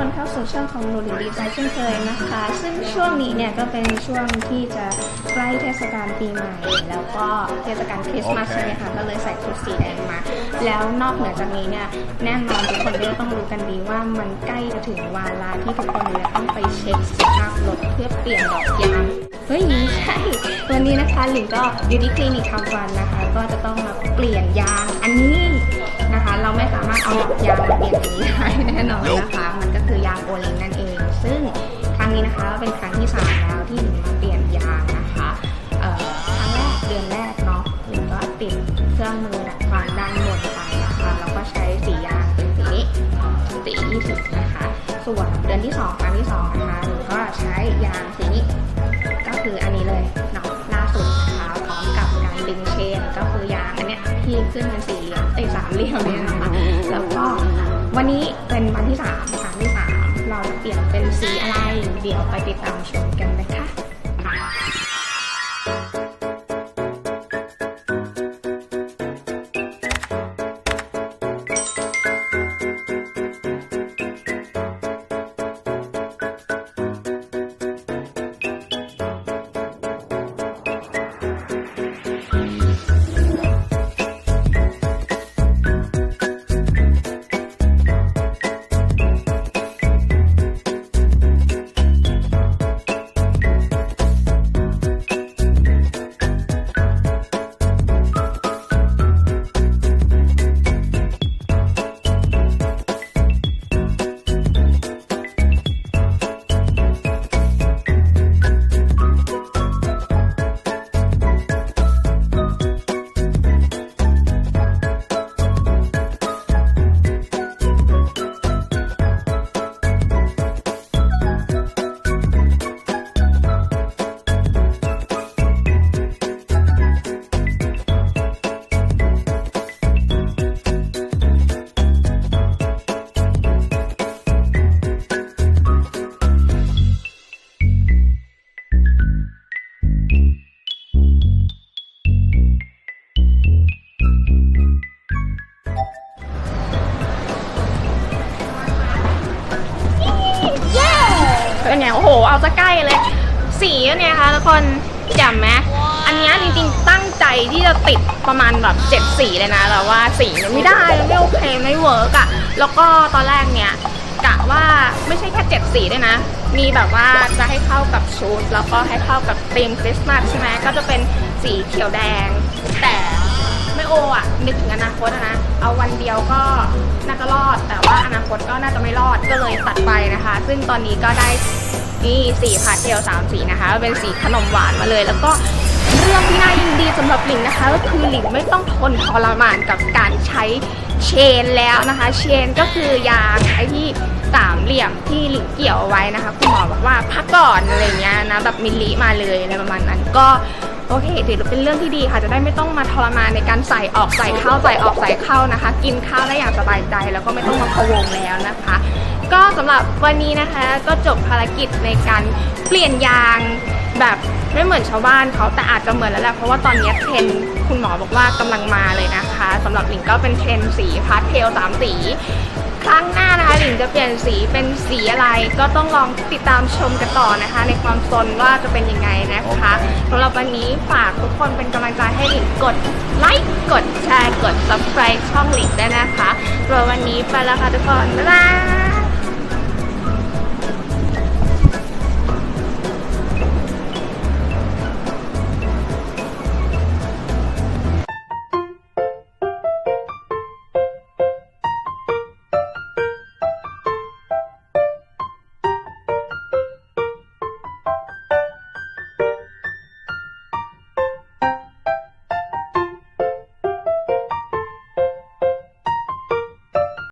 ต้อนรับทุกคนเข้าสู่ช่องของหนูหลิงดีใจเช่นเคยนะคะ ซึ่งช่วงนี้เนี่ยก็เป็นช่วงที่จะใกล้เทศกาลปีใหม่ แล้วก็เทศกาลคริสต์มาสโอเคใช่ไหมคะก็เลยใส่ชุดสีแดงมา แล้วนอกเหนือจากนี้เนี่ยแน่นอนทุกคนก็ต้องรู้กันดีว่ามันใกล้จะถึงวาระที่ทุกคนเนี่ยต้องไปเช็คสภาพรถเพื่อเปลี่ยนดอกยางเฮ้ยไม่ใช่วันนี้นะคะหลิงก็อยู่ที่คลินิกทำฟันนะคะ ก็จะต้องมาเปลี่ยนยางอันนี้นะคะ เราไม่สามารถเอาดอกยางมาเปลี่ยนอย่างนี้ได้ เครื่องมือดัดฟันด้านบนไปนะคะแล้วก็ใช้สียางเป็นสีนี้สี20นะคะ ส่วนเดือนที่สองครั้งที่สองนะคะหลิงก็ใช้ยางสีนี้ก็คืออันนี้เลยเนาะล่าสุดนะคะพร้อมกับการดึงเชนก็คือยางอันเนี้ยที่ขึ้นเป็นสี่เหลี่ยมไอ้สามเหลี่ยมเนี่ยนะคะแล้วก็วันนี้เป็นวันที่สามครั้งที่สามเราจะเปลี่ยนเป็นสีอะไรเดี๋ยวไปติดตามชมกันนะคะ เอาจะใกล้เลย สีเนี่ยค่ะทุกคนจำไหมอันนี้จริงๆตั้งใจที่จะติดประมาณแบบเจ็ดสีเลยนะแต่ว่าสีมันไม่ได้ไม่โอเคไม่เวิร์กอะแล้วก็ตอนแรกเนี่ยกะว่าไม่ใช่แค่เจ็ดสีด้วยนะ มีแบบว่าจะให้เข้ากับชุด แล้วก็ให้เข้ากับธีมคริสต์มาสใช่ไหมก็จะเป็นสีเขียวแดง แต่ไม่โออะนึกถึงอนาคตนะ เอาวันเดียวก็น่าจะรอด แต่ว่าอนาคตก็น่าจะไม่รอดก็เลยตัดไปนะคะ ซึ่งตอนนี้ก็ได้ นี่สีพาสเทลสามสีนะคะ เป็นสีขนมหวานมาเลย แล้วก็เรื่องที่น่ายินดีสำหรับหลิงนะคะ ก็คือหลิงไม่ต้องทนทรมานกับการใช้เชนแล้วนะคะ เชนก็คือยางไอ้ที่สามเหลี่ยมที่หลิงเกี่ยวเอาไว้นะคะคุณหมอบอกว่าพักก่อนอะไรเงี้ยนะแบบมิลลิมาเลยอะไรประมาณนั้นก็ โอเคถือเป็นเรื่องที่ดีค่ะจะได้ไม่ต้องมาทรมานในการใส่ออกใส่เข้าใส่ออกใส่เข้านะคะ กินข้าวได้อย่างสบายใจ แล้วก็ไม่ต้องมาพะวงแล้วนะคะ ก็สำหรับวันนี้นะคะก็จบภารกิจในการเปลี่ยนยางแบบไม่เหมือนชาวบ้านเขาแต่อาจจะเหมือนแล้วแหละเพราะว่าตอนนี้เทรนคุณหมอบอกว่ากำลังมาเลยนะคะสำหรับหลิงก็เป็นเทรนสีพาสเทลสามสี ครั้งหน้านะคะ งจะเปลี่ยนสีเป็นสีอะไร ก็ต้องลองติดตามชมกันต่อนะคะ ในความสนว่าจะเป็นยังไงนะคะสำหรับวันนี้ฝากทุกคนเป็นกำลังใจให้หลิงกดไลค์กดแชร์กด subscribe ช่องหลิงได้วยนะคะสำหรับวันนี้ไปแล้วค่ะทุกคนบ๊ายบาย